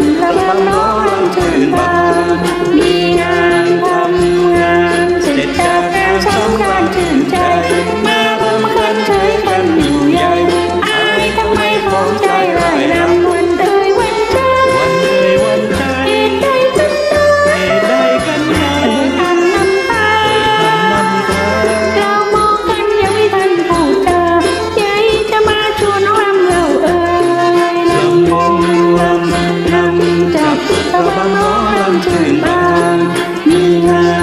la la la างตื่นบางมีงาน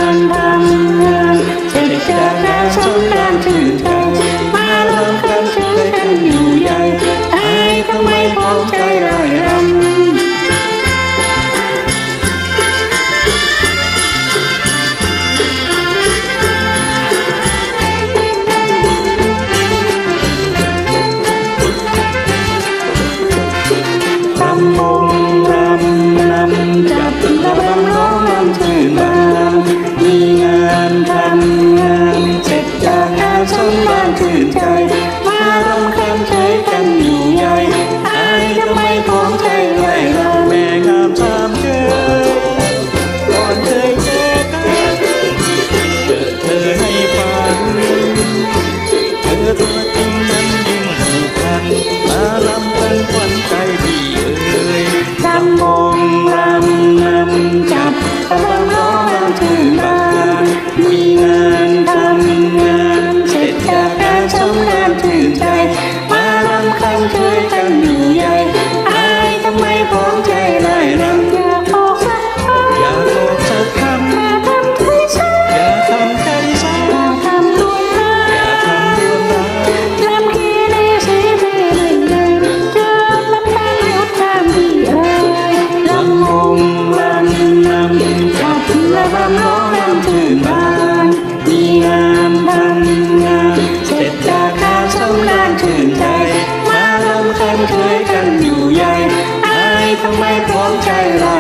เธอตัวจริงนั้นยิ่งผูพันมาลำกันวันใจพี่เอ๋ยจำโม ไม่พร้อมใจเรา